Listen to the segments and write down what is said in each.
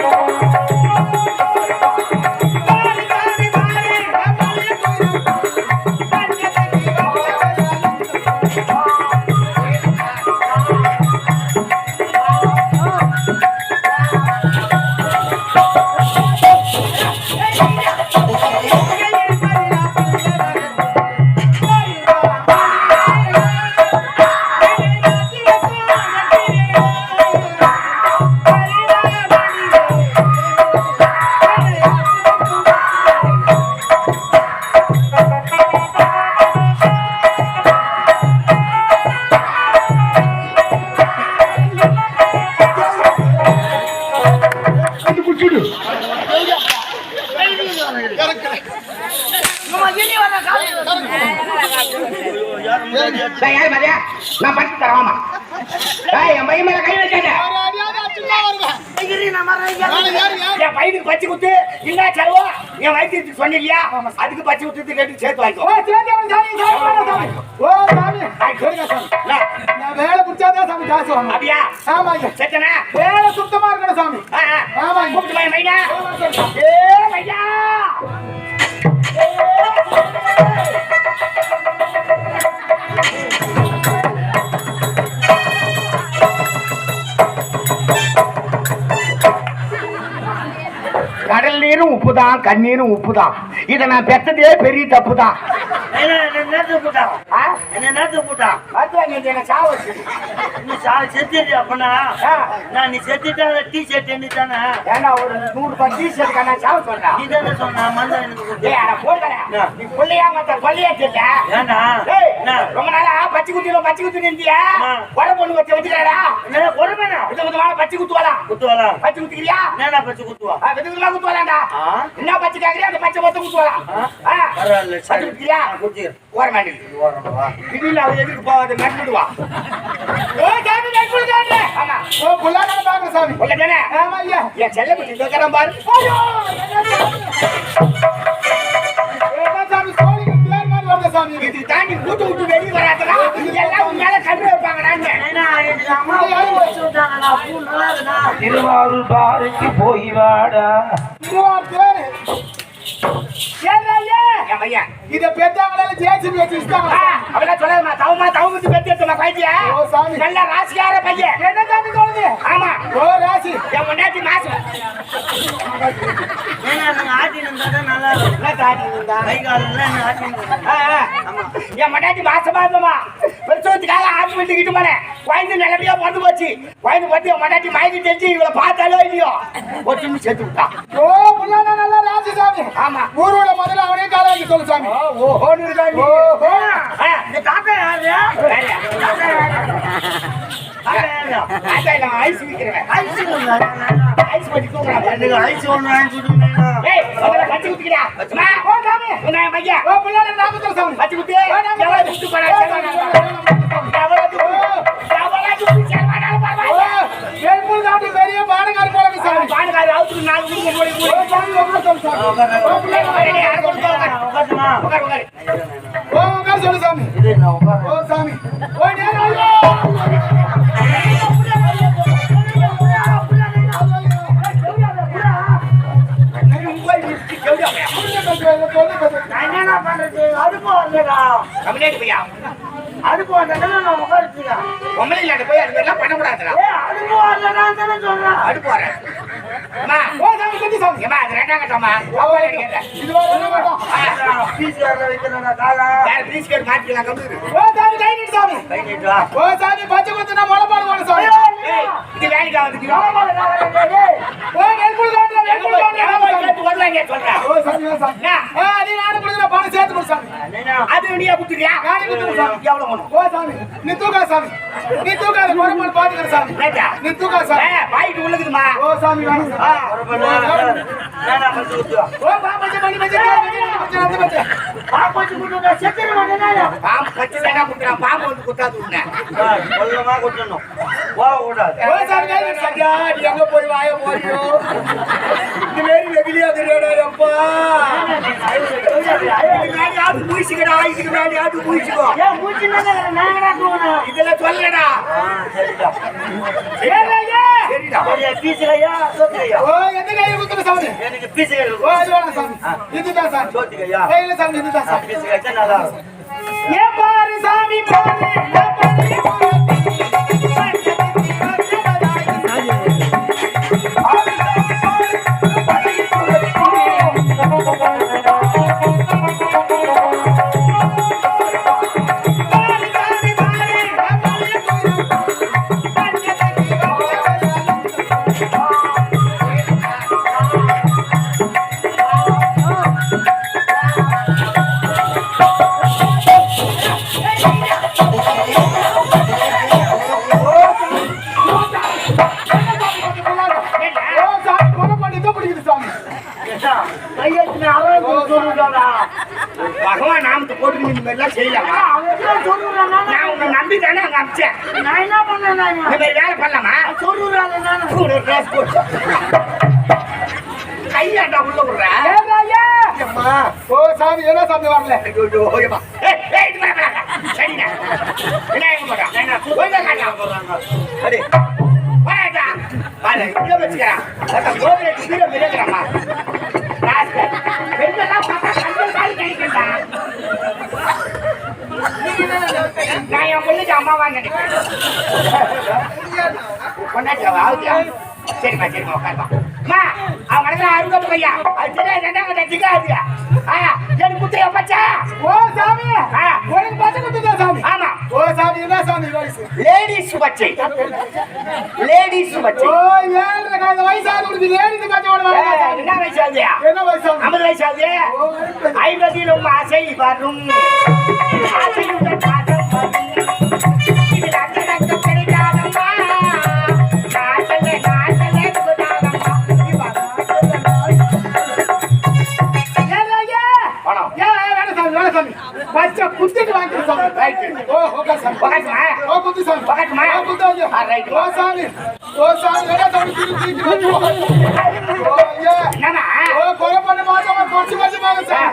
வந்து குடிச்சுடு டேய், யாரு மதியா? நான் படிச்சு தரவாமா என் பையன் மேல கை வைக்காத. என் பையனுக்கு பச்சை குத்து. என்ன செலவோ என் வயிற்றுக்கு சொன்னீங்களா அதுக்கு பச்சை குத்து கேட்டு சேர்த்து வாங்கிக்கோ. வேலை பிடிச்சாதான் சாமி காசு வாங்க அப்படியா? ஆமா ஐயா. செத்தனா? வேலை சுத்தமா இருக்கணும் சாமி. ஆமா. கூப்பிட்டு மைனா. ஏ, மைனா. கடல் நீரும் உப்புதான் கண்ணீரும் உப்புதான். இதை நான் பெத்ததே பெரிய தப்பு தான் என்ன நேரத்து என்ன நேரத்து போட்டான் என்ன சாவச்சு நீ சா செத்துட்டு அப்பனா நான் நீ செத்துட்டா டீ ஷர்ட் என்ன தானே ஏன்னா ஒரு நூறு ரூபாய் டீஷர்ட் நான் சாவ சொல்றேன் நீ தானே சொன்ன மந்த எனக்கு போடுறேன். நீ புள்ளையா மத்த? ஏண்டா ஏய், என்ன ரொம்ப நாளா பச்சை குத்தில பச்சை குத்தி நின்றியா? கொடை பொண்ணு வச்சு வச்சுக்கிறாடா? என்ன பொறுமைனா வித விதமான பச்சை குத்துவாளா? குத்துவாளா பச்சை குத்திக்கிறியா? என்னடா பச்சு குத்துவா ஆ, வித விதமா குத்துவாளாண்டா. ஆ என்ன பச்சை கேக்குறியா, அந்த பச்சை மொத்தம் குத்துவாளா? பரவாயில்ல குத்திக்கிறியா? குத்திக்கிறேன் ஓர மாட்டேங்குது. திடீர்னு அவ எதுக்கு போகாத, நட்டுடுவா. ஏய், கேட்டு, கேட்டு, கேட்டு. ஆமா. ஓ புள்ளாட பாக்குற சாமி உள்ள தானே? ஆமா ஐயா என் செல்லக்குட்டி இதோ இருக்கிறான் பாரு. என்ன சாமி கோழிக்கு தேர் மாதிரி வருது சாமி இது தாண்டி கூட்டு விட்டு வெளியே வராதடா. எல்லாம் உன் மேல கண்ணு வைப்பாங்கடான்னு. ஏன்னா எனக்கு அம்மா வச்சு விட்டாங்கடா பூ நல்லா இருக்குடா திருவாரூர் பாருக்கு போய் வாடா ஏன்டா என் பையன். இத பெத்தாங்களால ஜேசிபி வச்சு ஆ, இஷ்டாங்களா அப்படிலாம் சொல்லாதம்மா. தவமா, தவமுத்து பெத்து. ஓ சாமி நல்ல ராசிக்கார பையன். ஆமா. ஓ ராசி என் முன்னாடி மாசம். என் முன்னாடி மாசமா இருந்தம்மா. பிரசவத்துக்காக ஹாஸ்பிட்டல் கிட்ட போனேன். குழந்தை நிலைமையா பிறந்து போச்சு. குழந்தை பிறந்து என் முன்னாடி மயங்கி தெரிஞ்சு இவளை பார்த்தாலோ இல்லையோ ஒரு சின்ன செத்து விட்டா. ஓ புள்ளாட நல்ல ராசி சாமி ஆமா. ஊரோட முதல்ல அவனே கால வாங்கி சொல்லு சாமி ஓஹோன்னு இருக்கா நீ. ஓஹோ. ஆ, இந்த தாத்தா யாரு வேறயா? தாத்தா யாரு தாத்தா இல்ல, ஐஸ் விக்கிறவன். ஐஸ் இல்லைங்க. ஐஸ் ஐஸ் ஒன்று வாங்கி ஏய், முதல்ல பச்சை குத்திக்கிறா. ஓ சாமி ஓ சாமி பச்சை கம்முனேட்டு போயா. அடுப்பு வரலன்னா நான் உட்காருச்சுக்கேன் பொம்பளை இல்லாத போய் அது மாதிரிலாம் பண்ணக்கூடாதுடா. ஏ அடுப்பு வரலடான்னு தானே சொல்றேன் அடுப்பு வரேன். அம்மா, ஓ சாமி கட்டி சாமி ஏம்மா, அது ரெண்டாம் கட்டம்மா. அவ்வளவு அடிக்காத. இது பீஸ் காலா வேற கம்முனு இரு. ஓ சாமி கை நீட்டு சாமி கை நீட்டுவா ஓ சாமி பச்சை குத்துனா முளைப்பாடு போன சாமி ஏய், இது வேலைக்கு ஆகுதுக்கு. ஓ நெல்புல் காட்டுல பாம்பு வந்து குத்தாது குட்டணும் போக கூடாது போய் வாய போறியோ? மேலயாவது பூசிக்கடா, இதுக்கு மேலயாவது பூசிக்கோ. ஏன் மூச்சு நாங்கடா தூங்கணும் இதெல்லாம் சொல்லடா. எனக்கு சாமி? இதுதான் சாமி. இதுதான் சாமி. ஏ பாரு சாமி பாரு. நாமத்தை போட்டு இந்த மாதிரி எல்லாம் செய்யலாமா நான் உன்னை நம்பி தானே அங்க அமிச்சேன். நான் என்ன பண்ணேன் நான்? இந்த மாதிரி வேலை பண்ணலாமா? சொல்லுறாங்க நான். ஒரு போட்டு கையாண்டா உள்ள. ஓ சாமி என்ன சாமி வரல. சரிண்ணா. அடி. இங்க வச்சுக்கிறேன். கீழே மிதக்குறேம்மா. பார்த்தா கண்கள் காலி கடிக்கிறா. நான் என் பிள்ளைக்கு அம்மாவா நினைக்கிறேன்? சரிம்மா சரிம்மா உட்காருமா அம்மா அவன் மனதில் அருகப் பையா அது தெரியாது ரெண்டாம் கட்ட திகாதியா ஆ எனக்கு குத்தையா பச்சா? ஓ சாமி. ஆ. உனக்கு பச்சை குத்துதான் சாமி? ஆமா. ஓ சாமி என்ன சாமி வயசு? லேடிஸ் பச்சை. லேடிஸ் பச்சை. ஓ ஏழரை கால வயசாக உனக்கு லேடிஸ் பச்சை ஓட என்ன வயசு ஆகுது? என்ன வயசு சாமி ஐம்பது வயசு ஆகுது. ஐம்பதிலும் ஆசை வரும். ஆசையுடன்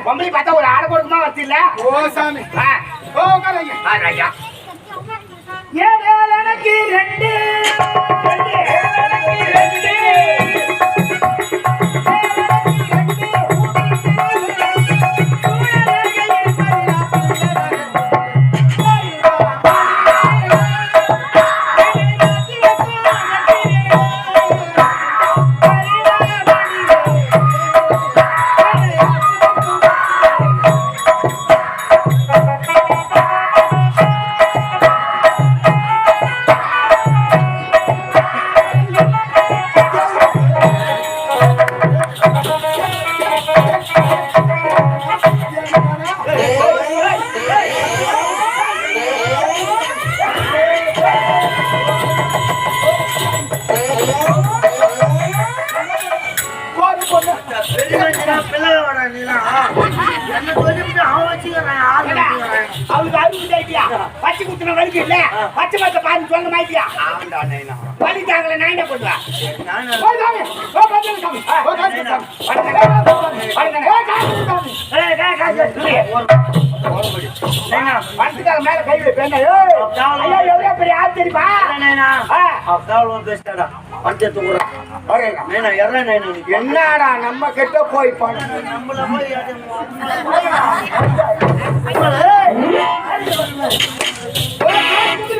பொம்பளை பார்த்தா ஒரு ஆடை கொடுக்குமா வச்சில்ல ஓ, சாமி. ஓ, உட்காரு ஐயா. ஆ, எனக்கு ரெண்டு ரெண்டு, எனக்கு ரெண்டு. Oh. வரைக்கும் இல்ல பச்சை மத்த பாரு சொல்ல. மாட்டியா தாங்கல நான். என்ன? பண்ணுவேன் பச்சை மேல கை வைப்பேன் பெரிய ஆள் தெரியுமா? நைனா. ஆ, அக்கால் வந்து பேசிட்டாடா. பஞ்சத்து கூட வரேங்க. நைனா எற நைனா நீ. என்னடா நம்ம கிட்ட போய் பணம்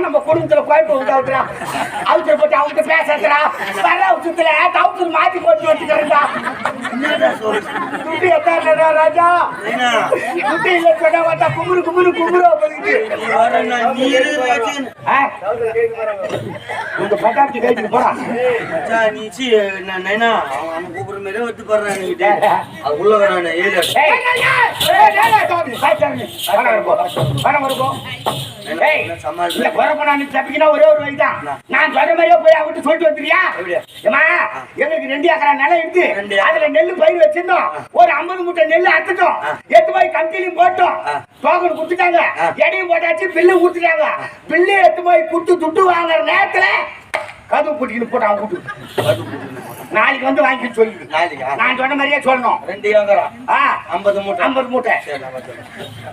நம்ம குடும்பத்துல குழப்பம் உண்டாவுதுடா அவசர போட்டு அவங்க பேசுறா வர அவசரத்துல கவுத்துல மாத்தி போட்டு வச்சுக்கிறா ராஜா. இல்ல சொன்னா பார்த்தா குமுறு குமுறு குமுறு ஆ? உங்க பட்டாட்டி கைட்டு போடா மச்சான், நீ சி, நான் அவன் கூப்பிடுற மாதிரியே வந்து பாடுறான். அது உள்ள வரானே, ஏழு. ஒரே ஒரு வழிதான். நான் சொன்ன மாதிரியே போய் அவன்கிட்ட சொல்லிட்டு? ஏம்மா, எங்களுக்கு ரெண்டு ஏக்கரா நிலம். ரெண்டு. அதுல நெல்லு பயிர் வச்சிருந்தோம். ஒரு 50 மூட்டை நெல்லு அறுத்துட்டோம். எடுத்து போய் கமிட்டிலையும் போட்டோம். டோக்கன் கொடுத்துட்டாங்க. எடையும் போட்டாச்சு, பில்லு கொடுத்துட்டாங்க. பில்லு எடுத்து போய் கொடுத்து துட்டு வாங்குற நேரத்துல கதவு பூட்டிக்கிட்டு போட்டு அவன் கூட்டு நாளைக்கு வந்து வாங்கிட்டு சொல்லு நாளைக்கா? நான் சொன்ன மாதிரியே சொல்லணும் ரெண்டு ஏக்கரா? ஆ ஐம்பது மூட்டை. ஐம்பது மூட்டை.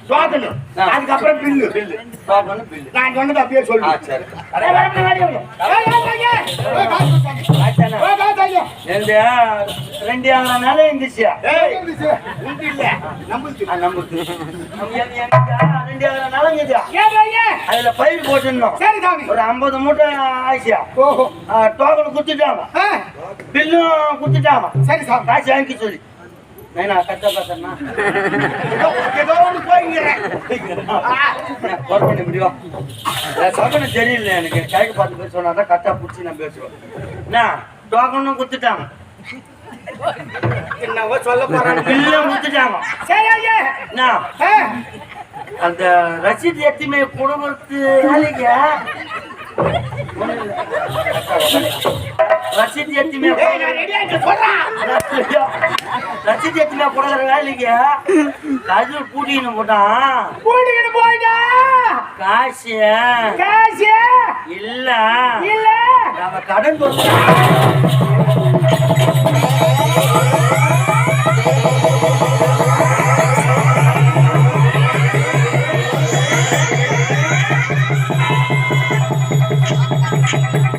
டோக்கனு. அதுக்கப்புறம் பில்லு பில்லு. பாப்போன்னு பில்லு. நான் சொன்னது அப்படியே சொல்லு சரி. வாங்க. ரெண்டு ஏக்கரா நிலம் இருந்துச்சு. இல்ல, எங்க- எங்கிட்ட ரெண்டு ஏக்கரா நிலம் இருக்குது. ஏய், ஏய், ஏய். அதுல பயிர் போட்டிருந்தோம். சரி சாமி. ஒரு ஐம்பது மூட்டை ஆயிடுச்சு ஓஹோ. டோக்கன் குத்துட்டாங்க பில்லும் குத்துட்டாங்க சரி சாமி. காசு வாங்கி சொல்லி. நைனா கட்ட பார்த்தா ஏதோ ஒண்ணு போய்ங்கிறேன். பண்ணி முடியும் சொல்லணும் தெரியல எனக்கு. கைக்கு பார்த்து பேச சொன்னா தான் கரெக்டாக பிடிச்சி நான் பேசுவேன். என்ன? டோக்கனும் குத்துட்டாங்க என்னவோ சொல்ல போறாங்க. பில்லும் குத்துட்டாங்க சரி ஐயா. என்ன? அந்த ரசீது எத்தையுமே கொடுக்கறது வேலைங்க ரசீது எத்தையுமே ரசீது எத்தையுமே கொடுக்குற வேலைங்க கஜு பூட்டின்னு போட்டான் பூட்டிக்கிட்டு போயிட்டா? காசு? கடன் கொடுத்தோம்